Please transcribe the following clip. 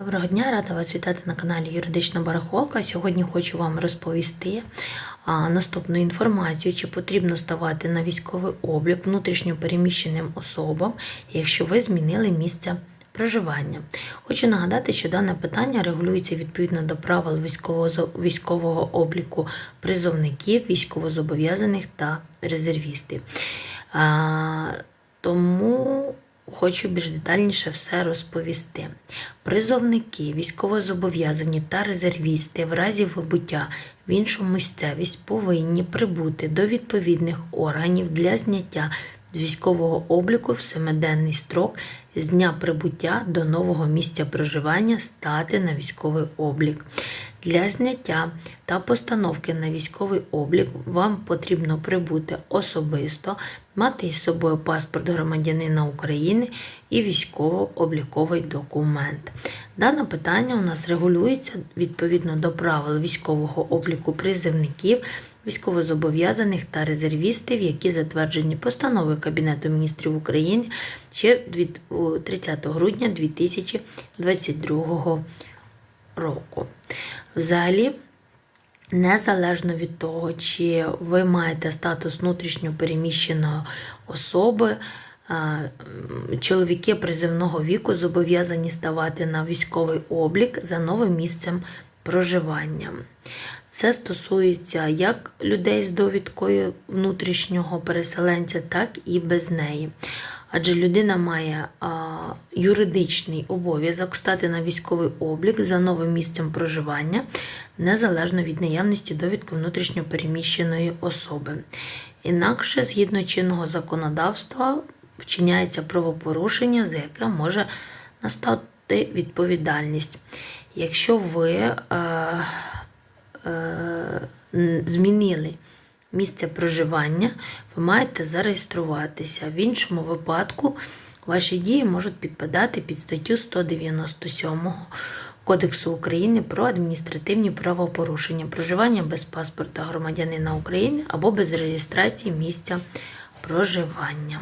Доброго дня, рада вас вітати на каналі Юридична Барахолка. Сьогодні хочу вам розповісти наступну інформацію, чи потрібно ставати на військовий облік внутрішньо переміщеним особам, якщо ви змінили місце проживання. Хочу нагадати, що дане питання регулюється відповідно до правил військового, військового обліку призовників, військовозобов'язаних та резервістів. Тому хочу більш детальніше все розповісти. Призовники, військовозобов'язані та резервісти в разі вибуття в іншу місцевість повинні прибути до відповідних органів для зняття з військового обліку в семиденний строк з дня прибуття до нового місця проживання стати на військовий облік. Для зняття та постановки на військовий облік вам потрібно прибути особисто, мати із собою паспорт громадянина України і військово-обліковий документ. Дане питання у нас регулюється відповідно до правил військового обліку призивників, військовозобов'язаних та резервістів, які затверджені постановою Кабінету міністрів України ще від 30 грудня 2022 року. Взагалі, незалежно від того, чи ви маєте статус внутрішньо переміщеної особи, чоловіки призивного віку зобов'язані ставати на військовий облік за новим місцем проживання. Це стосується як людей з довідкою внутрішнього переселенця, так і без неї. Адже людина має а, юридичний обов'язок стати на військовий облік за новим місцем проживання, незалежно від наявності довідки внутрішньо переміщеної особи. Інакше, згідно чинного законодавства, вчиняється правопорушення, за яке може настати відповідальність. Якщо ви е, е, змінили місце проживання, ви маєте зареєструватися. В іншому випадку ваші дії можуть підпадати під статтю 197 Кодексу України про адміністративні правопорушення, проживання без паспорта громадянина України або без реєстрації місця проживання.